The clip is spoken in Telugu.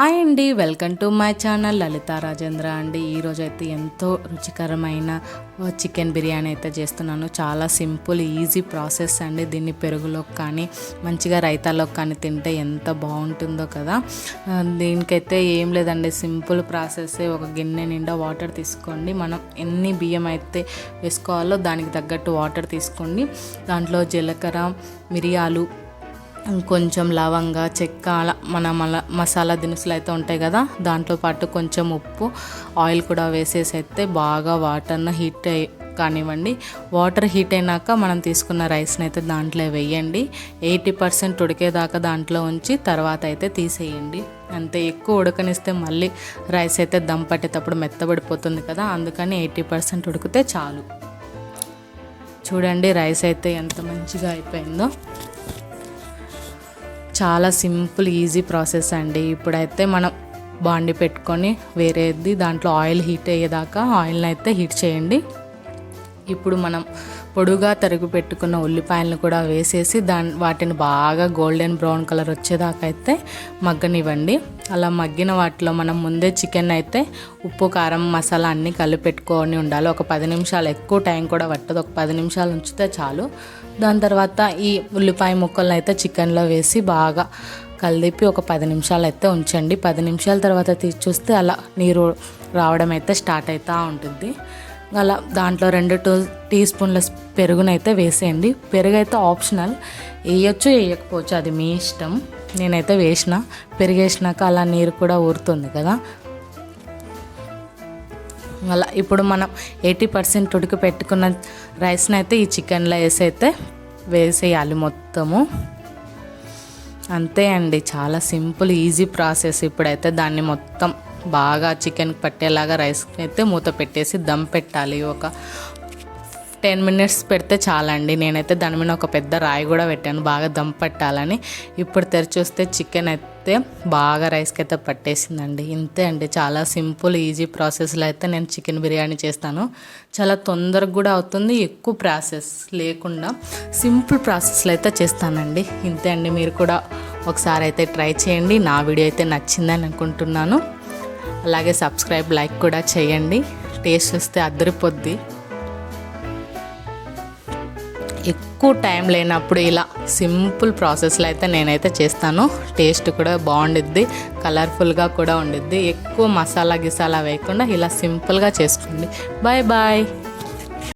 హాయ్ అండి welcome to my channel Lalitha Rajendra అండి. ఈరోజు అయితే ఎంతో రుచికరమైన చికెన్ బిర్యానీ అయితే చేస్తున్నాను. చాలా సింపుల్ ఈజీ ప్రాసెస్ అండి. దీన్ని పెరుగులోకి కానీ మంచిగా రైతాలోకి కానీ తింటే ఎంత బాగుంటుందో కదా. దీనికైతే ఏం లేదండి సింపుల్ ప్రాసెస్. ఒక గిన్నె నిండా వాటర్ తీసుకోండి. మనం ఎన్ని బియ్యం అయితే వేసుకోవాలో దానికి తగ్గట్టు వాటర్ తీసుకోండి. దాంట్లో జీలకర్ర మిరియాలు కొంచెం లవంగ చెక్క అలా మన మల మసాలా దినుసులు అయితే ఉంటాయి కదా దాంట్లో పాటు కొంచెం ఉప్పు ఆయిల్ కూడా వేసేసి అయితే బాగా వాటర్ను హీట్ అయ్యి కానివ్వండి. వాటర్ హీట్ అయినాక మనం తీసుకున్న రైస్ని అయితే దాంట్లో వేయండి. ఎయిటీ పర్సెంట్ ఉడికేదాకా దాంట్లో ఉంచి తర్వాత అయితే తీసేయండి. అంతే ఎక్కువ ఉడకనిస్తే మళ్ళీ రైస్ అయితే దమ్ పట్టేటప్పుడు మెత్తబడిపోతుంది కదా అందుకని ఎయిటీ పర్సెంట్ ఉడికితే చాలు. చూడండి రైస్ అయితే ఎంత మంచిగా అయిపోయిందో. చాలా సింపుల్ ఈజీ ప్రాసెస్ అండి. ఇప్పుడైతే మనం బాండి పెట్టుకొని వేరేది దాంట్లో ఆయిల్ హీట్ అయ్యేదాకా ఆయిల్ని అయితే హీట్ చేయండి. ఇప్పుడు మనం పొడుగా తరుగు పెట్టుకున్న ఉల్లిపాయలను కూడా వేసేసి దాని వాటిని బాగా గోల్డెన్ బ్రౌన్ కలర్ వచ్చేదాకా అయితే మగ్గనివ్వండి. అలా మగ్గిన వాటిలో మనం ముందే చికెన్ అయితే ఉప్పు కారం మసాలా అన్నీ కలిపి పెట్టుకొని ఉండాలి. ఒక పది నిమిషాలు ఎక్కువ టైం కూడా పట్టదు. ఒక పది నిమిషాలు ఉంచితే చాలు. దాని తర్వాత ఈ ఉల్లిపాయ ముక్కలను అయితే చికెన్లో వేసి బాగా కలిపి ఒక పది నిమిషాలు అయితే ఉంచండి. పది నిమిషాల తర్వాత తీసి చూస్తే అలా నీరు రావడం అయితే స్టార్ట్ అవుతూ ఉంటుంది. అలా దాంట్లో రెండు టూ టీ స్పూన్ల పెరుగునైతే వేసేయండి. పెరుగు అయితే ఆప్షనల్. వేయచ్చు వేయకపోవచ్చు అది మీ ఇష్టం. నేనైతే వేసిన. పెరుగు వేసినాక అలా నీరు కూడా ఊరుతుంది కదా. అలా ఇప్పుడు మనం ఎయిటీ పర్సెంట్ ఉడికి పెట్టుకున్న రైస్ని అయితే ఈ చికెన్లో వేసి అయితే వేసేయాలి మొత్తము. అంతే అండి. చాలా సింపుల్ ఈజీ ప్రాసెస్ ఇప్పుడైతే దాన్ని మొత్తం. బాగా చికెన్ పట్టేలాగా రైస్ అయితే మూత పెట్టేసి దమ్ పెట్టాలి. ఒక టెన్ మినిట్స్ పెడితే చాలండి. నేనైతే దాని మీద ఒక పెద్ద రాయి కూడా పెట్టాను. బాగా దమ్ పట్టాలని. ఇప్పుడు తెరిచూస్తే చికెన్ అయితే బాగా రైస్కి అయితే పట్టేసిందండి. ఇంతే అండి. చాలా సింపుల్ ఈజీ ప్రాసెస్లో అయితే నేను చికెన్ బిర్యానీ చేస్తాను. చాలా తొందరగా కూడా అవుతుంది. ఎక్కువ ప్రాసెస్ లేకుండా సింపుల్ ప్రాసెస్లో అయితే చేస్తానండి. ఇంతే అండి. మీరు కూడా ఒకసారి అయితే ట్రై చేయండి. నా వీడియో అయితే నచ్చిందని అనుకుంటున్నాను. అలాగే సబ్స్క్రైబ్ లైక్ కూడా చేయండి. టేస్ట్ వస్తే అద్దరిపోద్ది. ఎక్కువ టైం లేనప్పుడు ఇలా సింపుల్ ప్రాసెస్లో అయితే నేనైతే చేస్తాను. టేస్ట్ కూడా బాగుండిద్ది కలర్ఫుల్గా కూడా ఉండిద్ది. ఎక్కువ మసాలా గిసాలా వేయకుండా ఇలా సింపుల్గా చేసుకోండి. Bye bye.